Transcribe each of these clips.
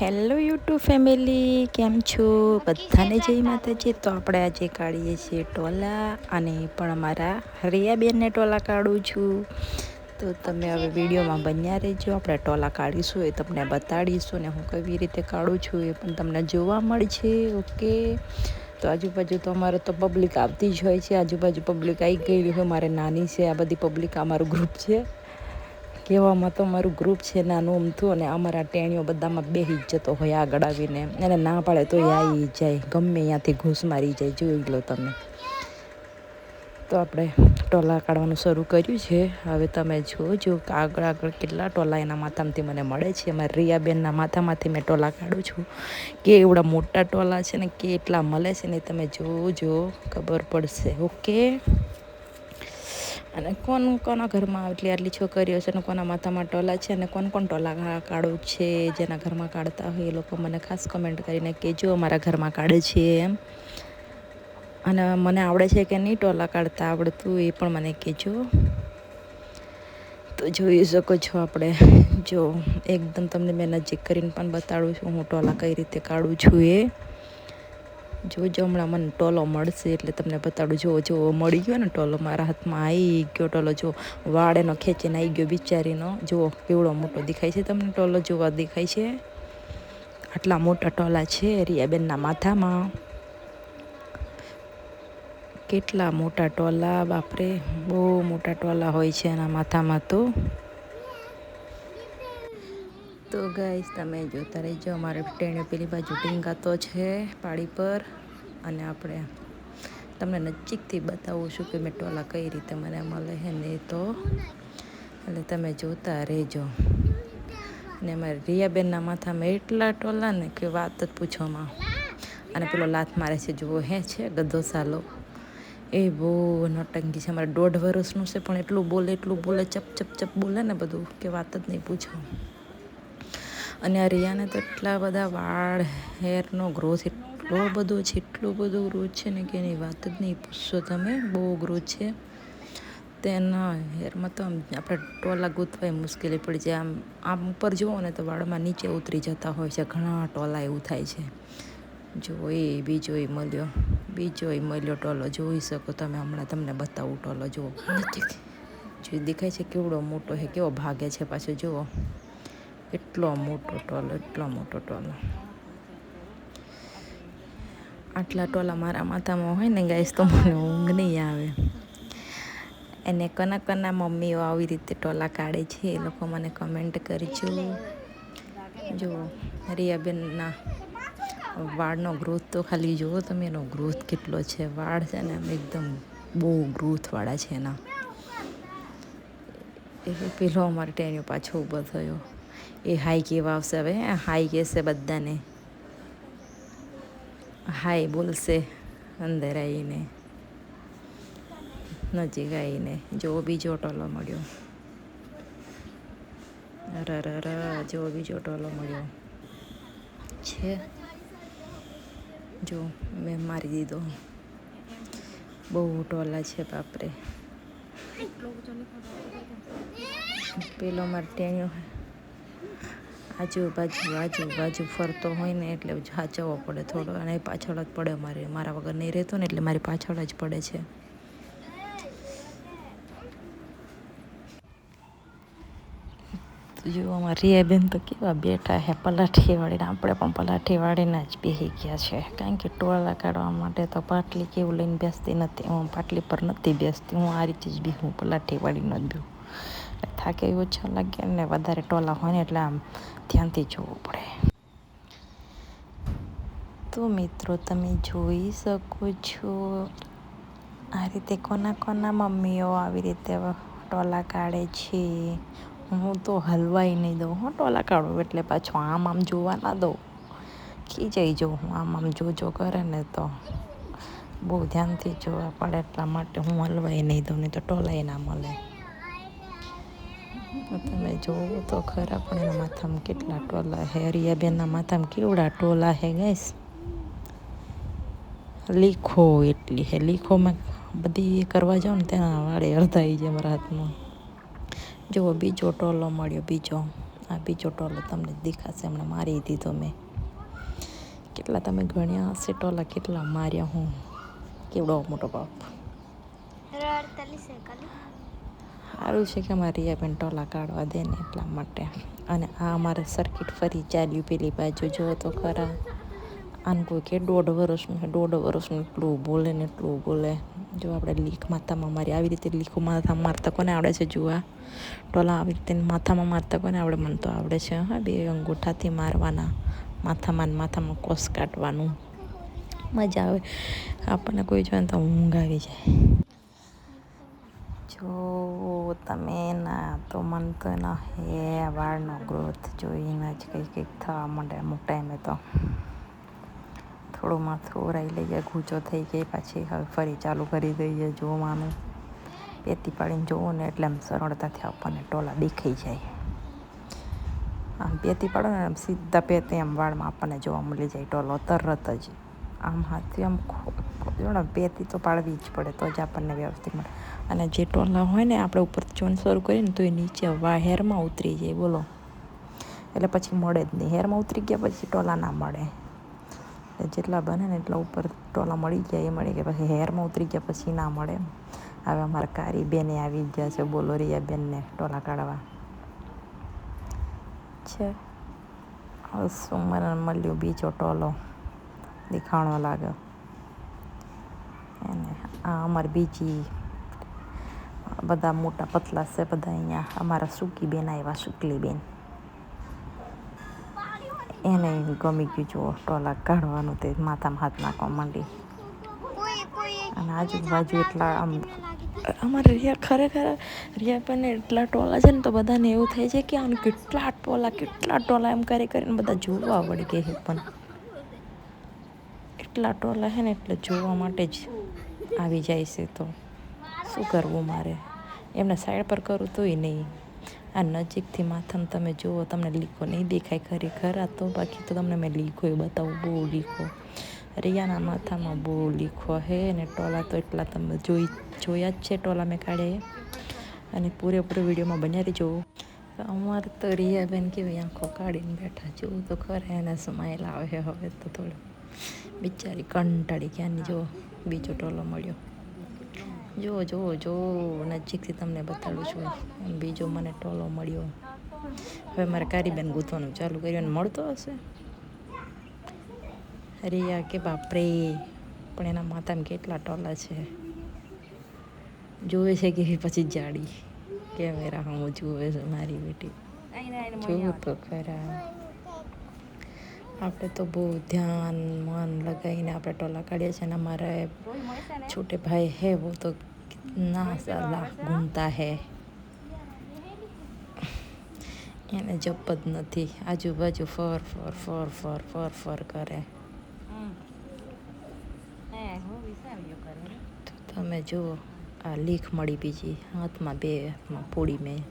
Hello YouTube family, કેમ છો? બધાને જય માતાજી. તો આપણે આજે કાઢીએ છીએ ટોલા અને પણ અમારા હરિયાબેનને ટોલા કાઢું છું. તો તમે હવે વિડીયોમાં બન્યા રહેજો. આપણે ટોલા કાઢીશું, એ તમને બતાડીશું ને હું કેવી રીતે કાઢું છું એ પણ તમને જોવા મળશે, ઓકે? તો આજુબાજુ તો અમારે તો પબ્લિક આવતી જ હોય છે. આજુબાજુ પબ્લિક આવી ગઈ હોય. મારે નાની છે, આ બધી પબ્લિક અમારું ગ્રુપ છે. કહેવામાં તો મારું ગ્રુપ છે, નાનું અમથું અને અમારા ટેણીઓ બધામાં બેસી જ જતો હોય આગળ આવીને. એને ના પાડે તો આવી જાય, ગમે ત્યાંથી ઘૂસ મારી જાય, જોઈ લો તમે. તો આપણે ટોલા કાઢવાનું શરૂ કર્યું છે. હવે તમે જોજો આગળ આગળ કેટલા ટોલા એના માથામાંથી મને મળે છે. અમારી રિયાબેનના માથામાંથી મેં ટોલા કાઢું છું. કે એવડા મોટા ટોલા છે ને કેટલા મળે છે ને તમે જોજો, ખબર પડશે. ઓકે? અને કોણ, કોના ઘરમાં આટલી આટલી છોકરીઓ છે અને કોના માથામાં ટોલા છે અને કોણ કોણ ટોલા કાઢું છે, જેના ઘરમાં કાઢતા હોય એ લોકો મને ખાસ કમેન્ટ કરીને કહેજો, અમારા ઘરમાં કાઢે છે એમ. અને મને આવડે છે કે નહીં ટોલા કાઢતા આવડતું એ પણ મને કહેજો. તો જોઈ શકો છો આપણે. જો એકદમ તમને મેં નજીક કરીને પણ બતાડું છું હું ટોલા કઈ રીતે કાઢું છું એ. જોજો હમણાં મને ટોલો મળશે એટલે તમને બતાડું. જો જો મળી ગયો ને ટોલો મારા હાથમાં આવી ગયો ટોલો. જો વાળ એનો ખેંચીને આવી ગયો બિચારીનો. જુઓ કેવડો મોટો દેખાય છે તમને ટોલો? જોવા દેખાય છે? આટલા મોટા ટોલા છે રિયાબેનના માથામાં. કેટલા મોટા ટોલા, બાપરે. બહુ મોટા ટોલા હોય છે એના માથામાં તો. તો ગાઈસ, તમે જોતા રહેજો અમારે ટેણે પેલી બાજુ ટીંગાતો છે પાડી પર, અને આપણે તમને નજીકથી બતાવું છું કે મેં ટોલા કઈ રીતે મને મળે છે ને તો. એટલે તમે જોતા રહેજો. ને અમારે રિયાબેનના માથામાં એટલા ટોલા ને કે વાત જ પૂછવામાં. અને પેલો લાત મારે છે, જુઓ હે, છે, ગધો સાલો. એ બહુ નોટંકી છે, અમારે દોઢ વર્ષનું છે, પણ એટલું બોલે એટલું બોલે, ચપ ચપ ચપ બોલે ને બધું કે વાત જ નહીં પૂછો. અને આ રિયાને તો એટલા બધા વાળ હેરનો ગ્રોથ એટલો બધો છે, એટલો બધો ગ્રોથ છે ને કે એની વાત જ નહીં પૂછશો તમે, બહુ ગ્રોથ છે. તેના હેરમાં તો આમ આપણે ટોલા ગૂંથવાય મુશ્કેલી પડી જાય. આમ આમ ઉપર જુઓ ને તો વાળમાં નીચે ઉતરી જતા હોય છે. ઘણા ટોલા એવું થાય છે. જોઈ, બીજોય મળ્યો બીજો એ મળ્યો ટોલો. જોઈ શકો તમે, હમણાં તમને બતાવું ટોલો. જુઓ. જો દેખાય છે કેવડો મોટો છે, કેવો ભાગે છે પાછો, જુઓ. એટલો મોટો ટોલો, એટલો મોટો ટોલો. આટલા ટોલા મારા માથામાં હોય ને ગાઈસ, તો મને ઊંઘ નહીં આવે. એને કના કના મમ્મીઓ આવી રીતે ટોલા કાઢે છે, એ લોકો મને કમેન્ટ કરજો જો, રિયાબેનના વાળનો ગ્રોથ તો ખાલી જુઓ તમે, એનો ગ્રોથ કેટલો છે. વાળ છે ને એકદમ બહુ ગ્રોથવાળા છે એના. એ પેલો અમારે ટેન્યો પાછો ઊભો થયો. એ હાઈ કેવા આવશે હવે હાઈ કહેશે બધાને. હાઈ બોલશે અંદર આવીને. નજીક આવીને. જો બીજો ટોલો મળ્યો. અરર જો બીજો ટોલો મળ્યો. છે. જો, મેં મારી દીધો. બહુ ટોલા છે, બાપરે. પેલો મારે ટેણ્યો આજુબાજુ આજુબાજુ ફરતો હોય ને એટલે સાચવવો પડે થોડો. અને પાછળ જ પડે મારે મારા વગર નહીં રહેતો ને એટલે મારી પાછળ જ પડે છે. જો અમારી રિયાબેન તો કેવા બેઠા છે પલાઠી વાળીને આપણે પણ પલાઠી વાળીને જ બેસી ગયા છે. કારણ કે ટોળા કાઢવા માટે તો પાટલી કેવું લઈને બેસતી નથી. હું પાટલી પર નથી બેસતી. હું આ રીતે જ બેહું પલાઠી વાળીને જ બેહું. થાકે ઓછા લાગે ને વધારે ટોલા હોય ને એટલે આમ ધ્યાનથી જોવું પડે. તો મિત્રો, તમે જોઈ શકો છો આ રીતે કોના કોના મમ્મીઓ આવી રીતે ટોલા કાઢે છે. હું તો હલવાઈ નહીં દઉં હું ટોલા કાઢું એટલે પાછું આમ આમ જોવા ના દઉં. ખીજાઈ જાઉં હું આમ આમ જોજો કરે ને તો. બહુ ધ્યાનથી જોવા પડે એટલા માટે હું હલવાઈ નહીં દઉં, નહીં તો ટોલાય ના મળે. તમે જોવો તો ખરા, પણ એના માથામાં કેટલા ટોલા હે. હરિયાબેનના માથામાં કેવડા ટોલા હે ગેસ લીખો એટલી હે. લીખોમાં બધી કરવા જાઓ ને તેના વાળે અડધાઈ જાય મારા હાથમાં. જુઓ, બીજો ટોલો મળ્યો, બીજો. આ બીજો ટોલો તમને દેખાશે. હમણાં મારી દીધો મેં. કેટલા તમે ગણ્યા હશે ટોલા, કેટલા માર્યા હું. કેવડો મોટો બાપ. સારું છે કે મારી બેન ટોલા કાઢવા દે ને એટલા માટે. અને આ અમારે સર્કિટ ફરી ચાલ્યું પેલી બાજુ. જો તો ખરા. આને કોઈ કે દોઢ વર્ષનું દોઢ વર્ષનું એટલું બોલે ને એટલું બોલે. જો આપણે લીખ માથામાં મારી, આવી રીતે લીખો માથામાં મારતા કોને આવડે છે જુઓ ટોલા આવી રીતે માથામાં મારતા કોને આવડે? મને તો આવડે છે, હા, બે અંગૂઠાથી મારવાના. માથામાં માથામાં કોસ કાઢવાનું. મજા આવે. આપણને કોઈ જોઈએ તો ઊંઘ આવી જાય. જો તમે ના તો મન તો ન હે, વાળનો ગ્રોથ જોઈને જ કંઈક કંઈક થવા માંડે અમુક ટાઈમે તો. થોડું માથું ઓરાઈ લઈએ, ગૂંચો થઈ ગઈ, પાછી હવે ફરી ચાલુ કરી દઈએ જોવાનું. પેતી પાડીને જોવો ને એટલે આમ સરળતાથી આપણને ટોલા દેખાઈ જાય. આમ પેતી પાડો ને આમ સીધા પેતી આમ વાળમાં આપણને જોવા મળી જાય ટોલો તરત જ. આમ હાથથી આમ જો ને પેતી તો પાડવી જ પડે, તો જ આપણને વ્યવસ્થિત મળે. અને જે ટોલા હોય ને, આપણે ઉપરથી ચોન શરૂ કરીએ ને તો એ નીચે વા, હેરમાં ઉતરી જાય, બોલો. એટલે પછી મળે જ નહીં. હેરમાં ઉતરી ગયા પછી ટોલા ના મળે. જેટલા બને ને એટલા ઉપર ટોલા મળી જાય એ મળી ગયા. પછી હેરમાં ઉતરી ગયા પછી ના મળે હવે અમારા કારી બેને આવી ગયા છે, બોલો રિયા બેનને ટોલા કાઢવા. છે. હવે શું મને મળ્યું બીજો ટોલો? દેખાણો લાગ્યો આ અમારી બીજી બધા મોટા પતલા છે બધા અહીંયા. અમારા સુકી બેન આવ્યા શુકલી બેન એને ગમી ગયું જો ટોલા કાઢવાનું તે માથામાં હાથ નાખવા માંડી. અને આજુબાજુ એટલા આમ, અમારે રિયા ખરેખર, રિયા પણ એટલા ટોલા છે ને તો બધાને એવું થાય છે કે આમ કેટલા ટોલા કેટલા ટોલા એમ કરી કરીને બધા જોવા વળી કે છે પણ. એટલા ટોલા છે ને એટલે જોવા માટે જ આવી જાય છે તો શું કરવું મારે? એમને સાઈડ પર કરું તોય નહીં. આ નજીકથી માથામાં તમે જુઓ, તમને લીકો નહીં દેખાય ખરી ખરા તો બાકી તો તમને મેં લીકો એ બતાવું, બહુ લીકો. રિયાના માથામાં બહુ લીખો હે અને ટોલા તો એટલા તમે જોઈ, જોયા જ છે ટોલા મેં કાઢ્યા અને પૂરેપૂરો વિડીયોમાં બન્યા રહીજો. અમારે તો રિયાબેન કેવી આંખો કાઢીને બેઠા. જોવું તો ખરે, એને સ્માઈલ આવે હવે તો થોડું. બિચારી કંટાળી ક્યાંની જો. બીજો ટોલો મળ્યો. જો જો જો નજીકથી તમને બતાડું છું. બીજો મને ટોલો મળ્યો. હવે મારે કારીબેન ગૂંથવાનું ચાલુ કર્યું અને મળતો હશે. રિયા કે બાપરે પણ એના માતામાં કેટલા ટોલા છે? જોવે છે કે પછી જાડી. કેમેરા હું જુએ છે મારી બેટી. જોવું તો ખરા. આપણે તો બહુ ધ્યાન મન લગાવીને આપણે ટોલા કાઢીએ છીએ અને અમારે છોટે ભાઈ હે વો તો ના સાલા ઘૂમતા હે. એને જપ જ નથી. આજુબાજુ ફર ફર ફર ફર ફર ફર કરે. તો તમે જુઓ આ લીખ મળી બીજી હાથમાં બે હાથમાં પોળી મેં.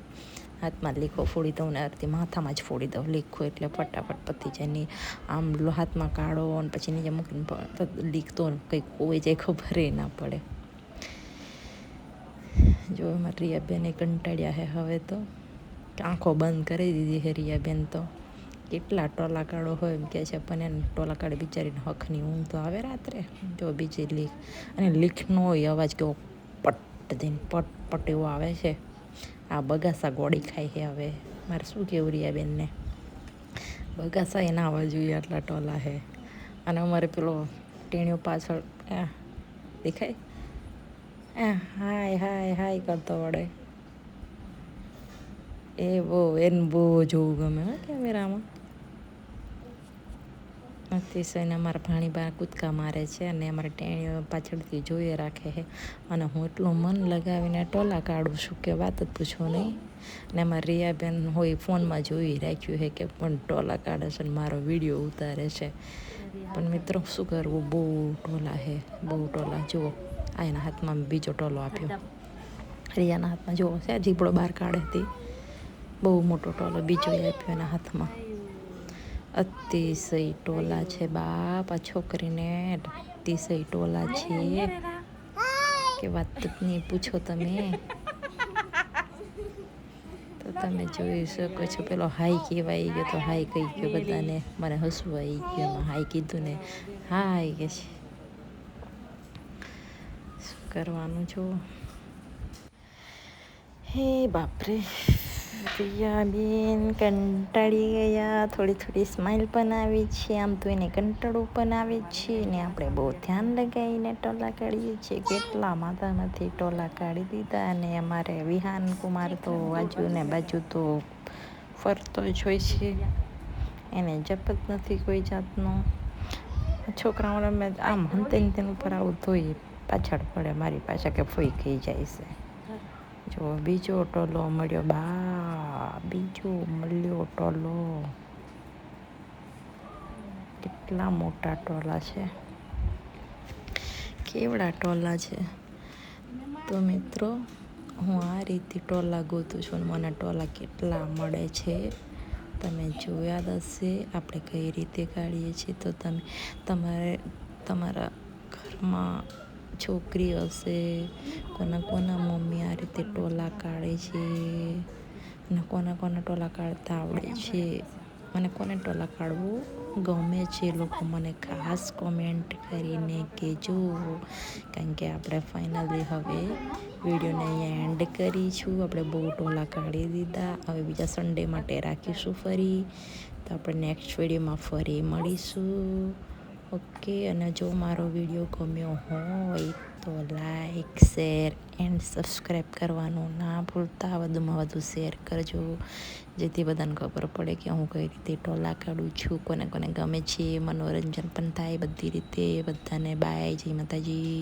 હાથમાં લીખો ફોડી દઉં ને અર્ધી માથામાં જ ફોડી દઉં. લીખો એટલે ફટાફટ પતી જાય ને આમ હાથમાં કાઢો અને પછી નીચે મૂકીને લીખતો કંઈક કોઈ જાય ખબર ના પડે. જો એમાં રિયાબેને કંટાળ્યા હે હવે તો. આંખો બંધ કરી દીધી છે રિયાબેન તો. કેટલા ટોલા કાઢો હોય એમ કહે છે, પણ એને ટોલા કાઢે બિચારીને હખની ઊંઘ તો આવે રાત્રે. જો બીજી લીખ અને લીખનો હોય અવાજ કેવો પટ દઈને પટ પટ એવો આવે છે. આ બગાસા ગોળી ખાય છે હવે. મારે શું કેવું રિયાબેનને બગાસા એના આવવા જોઈએ આટલા ટોલા છે. અને અમારે પેલો ટેણીઓ પાછળ દેખાય? એ હાય હાય હાય કરતો વળે. એ બહુ, એને બહુ જોવું ગમે કેમેરામાં. અતિશયને અમારા ભાણી બા કૂદકા મારે છે અને અમારે ટેણીઓ પાછળથી જોઈએ રાખે છે. અને હું એટલું મન લગાવીને ટોલા કાઢું છું કે વાત જ પૂછો નહીં. ને એમાં રિયાબેન હોય ફોનમાં જોઈ રાખ્યું છે કે પણ ટોલા કાઢે છે ને મારો વીડિયો ઉતારે છે. પણ મિત્રો, શું કરવું? બહુ ટોલા છે, બહુ ટોલા. જુઓ, આ એના હાથમાં બીજો ટોલો આપ્યો. રિયાના હાથમાં જુઓ છે જીપડો બહાર કાઢે હતી બહુ મોટો ટોલો બીજો આપ્યો એના હાથમાં. અતિશય ટોલા છે બાપ, આ છોકરીને અતિશય ટોલા છે. કે વાત નહીં પૂછો તમે. તો તમે જોઈ શકો છો, પેલો હાઈ કહેવાય ગયો તો હાઈ કહી ગયો બધાને. મને હસવું આવી ગયું, એમાં હાઈ કીધું ને. હાઈ કે છે. શું કરવાનું છો? હે બાપરે. રિયા બેન કંટાળી ગયા. થોડી થોડી સ્માઇલ પણ આવી છે. આમ તો એને કંટાળો પણ આવે છે ને આપણે બહુ ધ્યાન લગાવીને ટોલા કાઢીએ છીએ. કેટલા માથામાંથી ટોલા કાઢી દીધા અને અમારે વિહાન કુમાર તો બાજુ ને બાજુ તો ફરતો જ હોય છે. એને જપત નથી કોઈ જાતનો. છોકરાઓને આમ હંતે ઉપર આવું ધોઈ પાછળ પડે. મારી પાછળ કે ફોઈ ખાઈ જાય છે. જો, બીજો ટોલો મળ્યો. બા, બીજો મળ્યો ટોલો. કેટલા મોટા ટોલા છે. કેવડા ટોલા છે. તો મિત્રો, હું આ રીતે ટોલા ગોતું છું મને ટોલા કેટલા મળે છે. તમે જોયા હશે. આપણે કઈ રીતે કાઢીએ છીએ. તો તમે, તમારે, તમારા ઘરમાં છોકરી હશે, કોના કોના મમ્મી આ રીતે ટોલા કાઢે છે, અને કોના કોના ટોલા કાઢતા આવડે છે. મને કોને ટોલા કાઢવું? ગમે છે લોકો મને ખાસ કોમેન્ટ કરીને કહેજો. કારણ કે આપણે ફાઇનલી હવે વિડીયોને અહીંયા એન્ડ કરીશું. આપણે બહુ ટોલા કાઢી દીધા. હવે બીજા સન્ડે માટે રાખીશું ફરી. તો આપણે નેક્સ્ટ વિડીયોમાં ફરી મળીશું. ઓકે, અને જો મારો વીડિયો ગમ્યો હોય તો લાઈક, શેર એન્ડ સબસ્ક્રાઈબ કરવાનું ના ભૂલતા. વધુમાં વધુ શેર કરજો, જેથી બધાને ખબર પડે કે હું કઈ રીતે ટોલા કાઢું છું, કોને કોને ગમે છે, મનોરંજન પણ થાય બધી રીતે. બધાને બાય, જય માતાજી.